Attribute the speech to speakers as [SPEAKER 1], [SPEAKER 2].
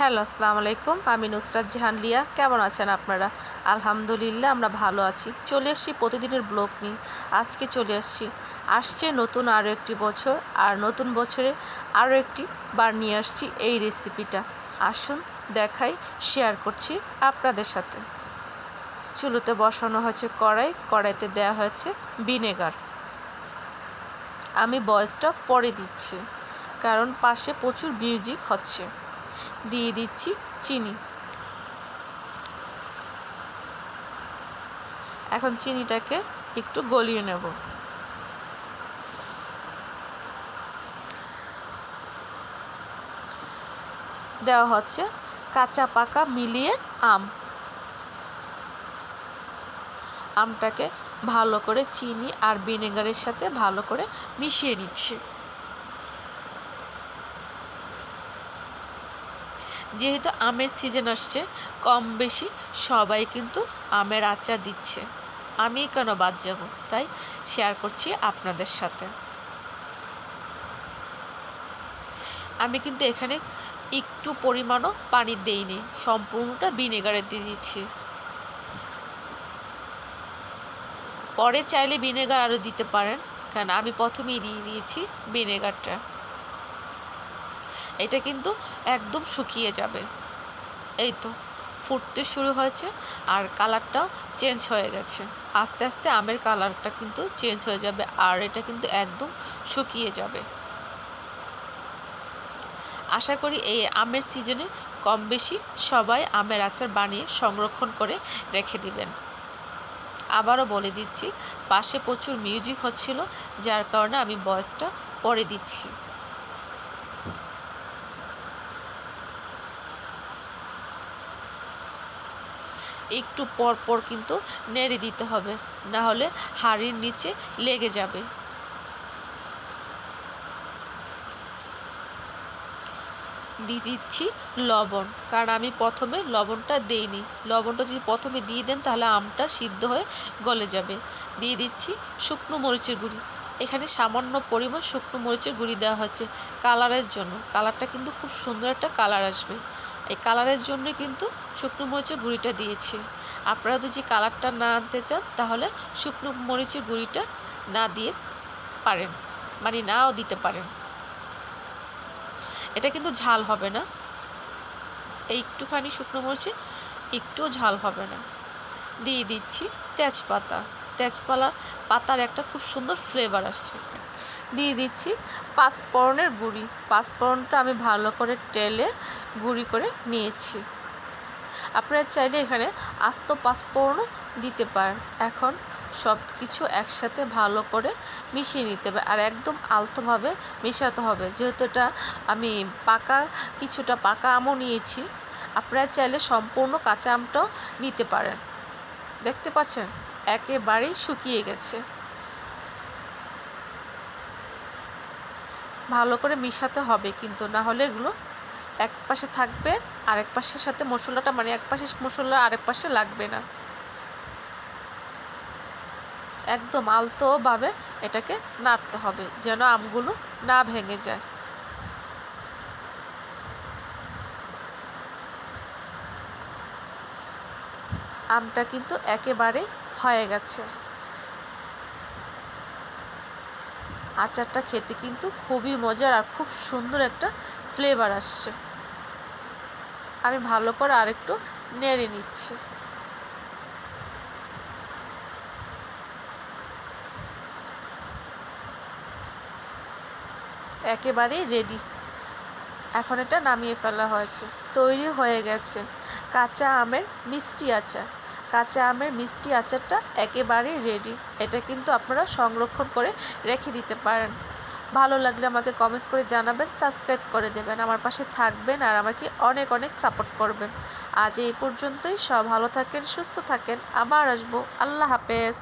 [SPEAKER 1] Hello, আসসালামু আলাইকুম। আমি নুসরাত জাহান লিয়া। কেমন আছেন আপনারা? আলহামদুলিল্লাহ, আমরা ভালো আছি। চলে আসছি প্রতিদিনের ব্লগ নিয়ে। আজকে চলে আসছি। আসছে নতুন আরও একটি বছর, আর নতুন বছরে আরও একটি বার নিয়ে আসছি এই রেসিপিটা আসুন, দেখাই শেয়ার করছি আপনাদের সাথে। চুলোতে বসানো হয়েছে কড়াই, কড়াইতে দেওয়া হয়েছে ভিনেগার আমি বয়সটা পরে দিচ্ছি, কারণ পাশে প্রচুর মিউজিক হচ্ছে। দিয়ে দিচ্ছি চিনি। এখন চিনিটাকে একটু গলিয়ে নেব। দেওয়া হচ্ছে কাঁচা পাকা মিলিয়ে আম। আমটাকে ভালো করে চিনি আর ভিনেগারের সাথে ভালো করে মিশিয়ে নিচ্ছি। যেহেতু আমের সিজন আসছে, কম বেশি সবাই কিন্তু আমের আচার দিচ্ছে। আমি কেন বাদ যাব? তাই শেয়ার করছি আপনাদের সাথে। আমি কিন্তু এখানে একটু পরিমাণও পানি দেইনি, সম্পূর্ণটা ভিনেগারে দিয়ে দিচ্ছি পরে চাইলে ভিনেগার আরও দিতে পারেন কারণ আমি প্রথমেই দিয়ে দিয়েছি ভিনেগারটা। এটা কিন্তু একদম শুকিয়ে যাবে। এই তো, ফুটতে শুরু হয়েছে আর কালারটাও চেঞ্জ হয়ে গেছে। আস্তে আস্তে আমের কালারটা কিন্তু চেঞ্জ হয়ে যাবে আর এটা কিন্তু একদম শুকিয়ে যাবে। আশা করি এই আমের সিজনে কম বেশি সবাই আমের আচার বানিয়ে সংরক্ষণ করে রেখে দিবেন। আবারও বলে দিচ্ছি, পাশে প্রচুর মিউজিক হচ্ছিল, যার কারণে আমি বয়সটা পরে দিচ্ছি। একটু পর পর কিন্তু নেড়ে দিতে হবে, না হলে হাঁড়ির নিচে লেগে যাবে। দিয়ে দিচ্ছি লবণ, কারণ আমি প্রথমে লবণটা দিইনি। লবণটা যদি প্রথমে দিয়ে দেন, তাহলে আমটা সিদ্ধ হয়ে গলে যাবে। দিয়ে দিচ্ছি শুকনো মরিচের গুঁড়ি। এখানে সামান্য পরিমাণ শুকনো মরিচের গুঁড়ি দেওয়া হয়েছে কালারের জন্য। কালারটা কিন্তু খুব সুন্দর একটা কালার আসবে। এই কালারের জন্য কিন্তু শুকনো মরিচের গুঁড়িটা দিয়েছি। আপনারা যদি কালারটা না আনতে চান, তাহলে শুকনো মরিচের গুঁড়িটা না দিয়ে পারেন মানে নাও দিতে পারেন। এটা কিন্তু ঝাল হবে না। এই একটুখানি শুকনো মরিচে একটুও ঝাল হবে না। দিয়ে দিচ্ছি তেজপাতা। তেজপালা পাতার একটা খুব সুন্দর ফ্লেভার আসছে। দিয়ে দিচ্ছি পাঁচফোড়নের গুঁড়ি। পাঁচফোড়নটা আমি ভালো করে তেলে গুঁড়ি করে নিয়েছি। আপনারা চাইলে এখানে আস্ত পাঁচফোড়নও দিতে পারেন। এখন সব কিছু একসাথে ভালো করে মিশিয়ে নিতে হবে আর একদম আলতোভাবে মেশাতে হবে। যেহেতু এটা আমি পাকা, কিছুটা পাকা আমও নিয়েছি। আপনারা চাইলে সম্পূর্ণ কাঁচা আমটাও নিতে পারেন। দেখতে পাচ্ছেন? একেবারেই শুকিয়ে গেছে। ভালো করে মিশাতে হবে কিন্তু, না হলে এগুলো এক পাশে থাকবে, আরেক পাশের সাথে মশলাটা মানে এক পাশে মশলা, আরেক পাশে লাগবে না। একদম আলতোভাবে এটাকে নাড়তে হবে যেন আমগুলো না ভেঙে যায়। আমটা কিন্তু একেবারে হয়ে গেছে। আচারটা খেতে কিন্তু খুবই মজার আর খুব সুন্দর একটা ফ্লেভার আসছে। আমি ভালো করে আরেকটু নেড়ে নিচ্ছি। একেবারেই রেডি এখন এটা নামিয়ে ফেলা হয়েছে। তৈরি হয়ে গেছে কাঁচা আমের মিষ্টি আচার। কাঁচা আমের মিষ্টি আচারটা একেবারেই রেডি এটা কিন্তু আপনারা সংরক্ষণ করে রেখে দিতে পারেন। ভালো লাগলে আমাকে কমেন্টস করে জানাবেন সাবস্ক্রাইব করে দেবেন, আমার পাশে থাকবেন আর আমাকে অনেক অনেক সাপোর্ট করবেন। আজ এই পর্যন্তই, সব ভালো থাকেন, সুস্থ থাকেন, আবার আসব। আল্লাহ হাফেজ।